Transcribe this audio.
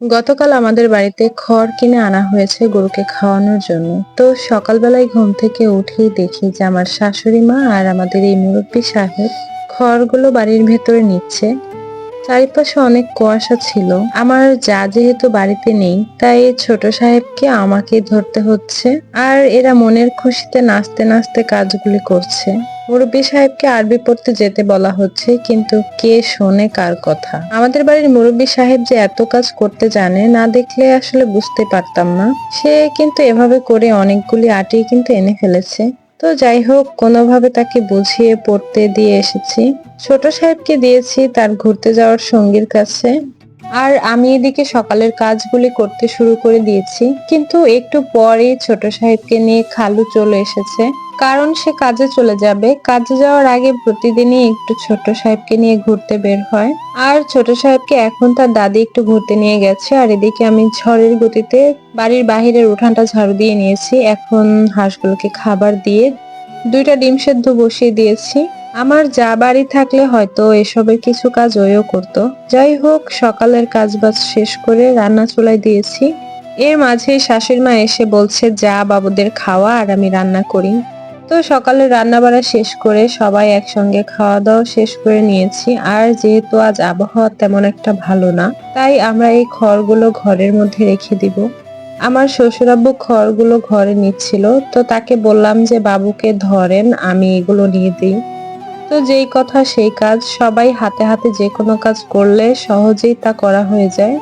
গতকাল আমাদের বাড়িতে খড় কিনে আনা হয়েছে গরুকে খাওয়ানোর জন্য। তো সকালবেলায় ঘুম থেকে উঠেই দেখি যে আমার শাশুড়ি মা আর আমাদের এই মুরব্বী সাহেব খড়গুলো বাড়ির ভেতরে নিচ্ছে। চারিপাশে অনেক কুয়াশা ছিল। আমার যা যেহেতু বাড়িতে নেই, তাই ছোট সাহেবকে আমাকে ধরতে হচ্ছে আর এরা মনের খুশিতে নাচতে নাচতে কাজগুলি করছে। মুরব্বী সাহেবকে আরবি পড়তে যেতে বলা হচ্ছে, কিন্তু কে শোনে কার কথা? আমাদের বাড়ির মুরব্বী সাহেব যে এত কাজ করতে জানে, না দেখলে আসলে বুঝতে পারতাম না। সে কিন্তু এভাবে করে অনেকগুলি আটি কিন্তু এনে ফেলেছে। তো যাই হোক, কোনোভাবে তাকে বুঝিয়ে পড়তে দিয়ে এসেছি। ছোট সাহেবকে দিয়েছি তার ঘুরতে যাওয়ার সঙ্গীর কাছে। আর আমি এদিকে সকালের কাজগুলি করতে শুরু করে দিয়েছি। কিন্তু একটু পরে ছোট সাহেবকে নিয়ে খালু চলে এসেছে। কারণ সে কাজে চলে যাবে। কাজে যাওয়ার আগে প্রতিদিনই একটু ছোট সাহেবকে নিয়ে ঘুরতে বের হয়। আর ছোট সাহেবকে এখন তার দাদি একটু ঘুরতে নিয়ে গেছে। আর এদিকে আমি ঝড়ের গতিতে বাড়ির বাহিরের উঠানটা ঝাড়ু দিয়ে নিয়েছি। এখন হাঁসগুলোকে খাবার দিয়ে দুইটা ডিম সেদ্ধ বসিয়ে দিয়েছি। আমার যা বাড়ি থাকলে হয়তো এসবের কিছু কাজ ওইও করতো। যাই হোক, সকালের কাজ বাজ শেষ করে রান্না চুলায় দিয়েছি। এর মাঝে শাশুড়ি মা এসে বলছে, যা বাবুদের খাওয়া আর আমি রান্না করি। তো সকালে রান্না বাড়া শেষ করে সবাই একসঙ্গে খাওয়া দাওয়া শেষ করে নিয়েছি। আর যেহেতু আজ আবহাওয়া তেমন একটা ভালো না, তাই আমরা এই খড়গুলো ঘরের মধ্যে রেখে দিব। আমার শ্বশুরাব্বু খড়গুলো ঘরে নিচ্ছিল, তো তাকে বললাম যে, বাবুকে ধরেন, আমি এগুলো নিয়ে দিই। তো যেই কথা, সেই কাজ সবাই হাতে হাতে যে কোনো কাজ করলে সহজেই তা করা হয়ে যায়।